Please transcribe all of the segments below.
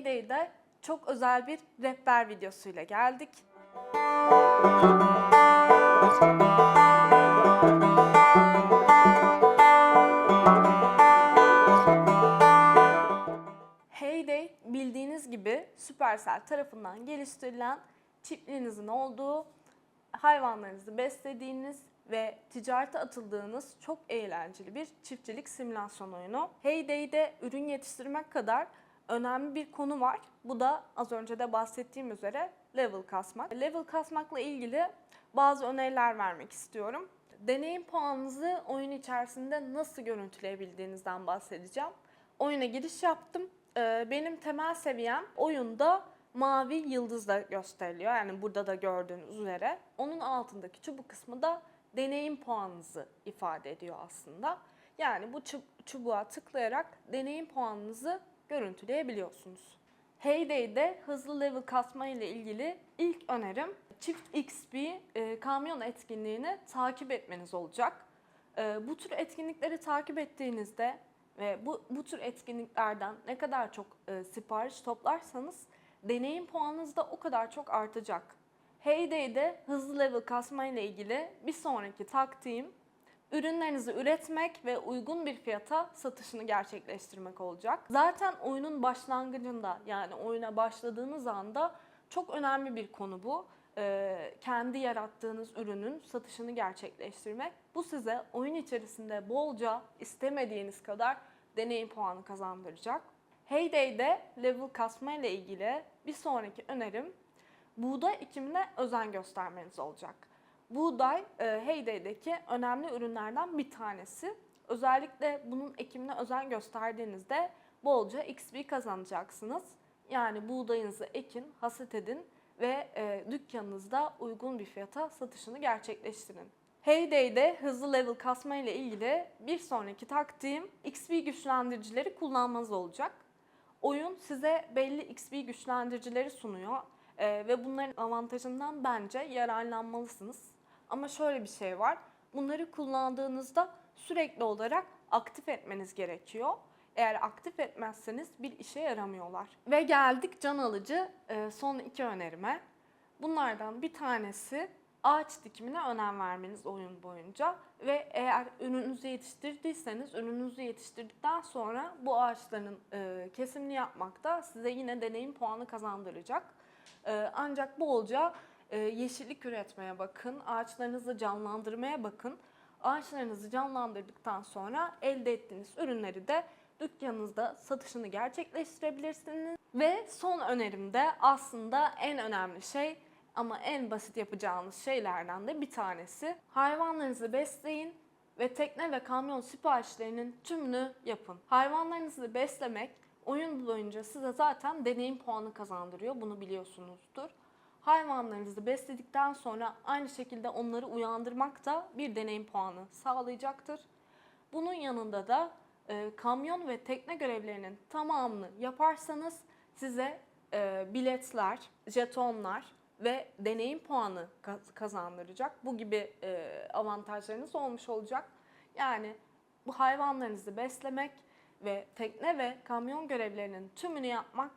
Heyday'de çok özel bir rehber videosuyla geldik. Heyday bildiğiniz gibi Supercell tarafından geliştirilen çiftliğinizin olduğu, hayvanlarınızı beslediğiniz ve ticarete atıldığınız çok eğlenceli bir çiftçilik simülasyon oyunu. Heyday'de ürün yetiştirmek kadar önemli bir konu var. Bu da az önce de bahsettiğim üzere level kasmak. Level kasmakla ilgili bazı öneriler vermek istiyorum. Deneyim puanınızı oyun içerisinde nasıl görüntüleyebildiğinizden bahsedeceğim. Oyuna giriş yaptım. Ee, Benim temel seviyem oyunda mavi yıldızla gösteriliyor. Yani burada da gördüğünüz üzere. Onun altındaki çubuk kısmı da deneyim puanınızı ifade ediyor aslında. Yani bu çub- çubuğa tıklayarak deneyim puanınızı görüntüleyebiliyorsunuz. Heyday'de hızlı level kasma ile ilgili ilk önerim çift XP e, kamyon etkinliğini takip etmeniz olacak. E, bu tür etkinlikleri takip ettiğinizde ve bu, bu tür etkinliklerden ne kadar çok e, sipariş toplarsanız deneyim puanınız da o kadar çok artacak. Heyday'de hızlı level kasma ile ilgili bir sonraki taktiğim ürünlerinizi üretmek ve uygun bir fiyata satışını gerçekleştirmek olacak. Zaten oyunun başlangıcında yani oyuna başladığınız anda çok önemli bir konu bu. Ee, kendi yarattığınız ürünün satışını gerçekleştirmek. Bu size oyun içerisinde bolca istemediğiniz kadar deneyim puanı kazandıracak. Heyday'de level kasma ile ilgili bir sonraki önerim buğday ekimine özen göstermeniz olacak. Buğday e, Heyday'deki önemli ürünlerden bir tanesi. Özellikle bunun ekimine özen gösterdiğinizde bolca XP kazanacaksınız. Yani buğdayınızı ekin, hasat edin ve e, dükkanınızda uygun bir fiyata satışını gerçekleştirin. Heyday'de hızlı level kasma ile ilgili bir sonraki taktiğim XP güçlendiricileri kullanmanız olacak. Oyun size belli XP güçlendiricileri sunuyor Ee, ve bunların avantajından bence yararlanmalısınız. Ama şöyle bir şey var. Bunları kullandığınızda sürekli olarak aktif etmeniz gerekiyor. Eğer aktif etmezseniz bir işe yaramıyorlar. Ve geldik can alıcı e, son iki önerime. Bunlardan bir tanesi ağaç dikimine önem vermeniz oyun boyunca ve eğer ürününüzü yetiştirdiyseniz ürününüzü yetiştirdikten sonra bu ağaçların e, kesimini yapmak da size yine deneyim puanı kazandıracak. E, ancak bolca e, yeşillik üretmeye bakın, ağaçlarınızı canlandırmaya bakın. Ağaçlarınızı canlandırdıktan sonra elde ettiğiniz ürünleri de dükkanınızda satışını gerçekleştirebilirsiniz. Ve son önerim de aslında en önemli şey ama en basit yapacağınız şeylerden de bir tanesi. Hayvanlarınızı besleyin ve tekne ve kamyon siparişlerinin tümünü yapın. Hayvanlarınızı beslemek oyun boyunca size zaten deneyim puanı kazandırıyor. Bunu biliyorsunuzdur. Hayvanlarınızı besledikten sonra aynı şekilde onları uyandırmak da bir deneyim puanı sağlayacaktır. Bunun yanında da e, kamyon ve tekne görevlerinin tamamını yaparsanız size e, biletler, jetonlar ve deneyim puanı kaz- kazandıracak. Bu gibi e, avantajlarınız olmuş olacak. Yani bu hayvanlarınızı beslemek ve tekne ve kamyon görevlerinin tümünü yapmak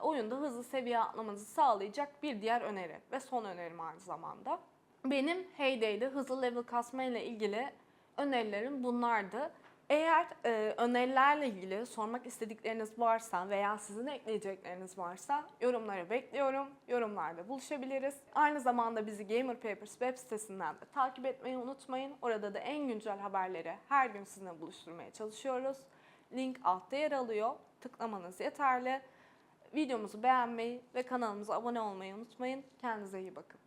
oyunda hızlı seviye atlamanızı sağlayacak bir diğer öneri ve son önerim aynı zamanda. Benim Heyday'de hızlı level kasma ile ilgili önerilerim bunlardı. Eğer e, önerilerle ilgili sormak istedikleriniz varsa veya sizin ekleyecekleriniz varsa yorumları bekliyorum. Yorumlarda buluşabiliriz. Aynı zamanda bizi Gamer Papers web sitesinden de takip etmeyi unutmayın. Orada da en güncel haberleri her gün sizinle buluşturmaya çalışıyoruz. Link altta yer alıyor. Tıklamanız yeterli. Videomuzu beğenmeyi ve kanalımıza abone olmayı unutmayın. Kendinize iyi bakın.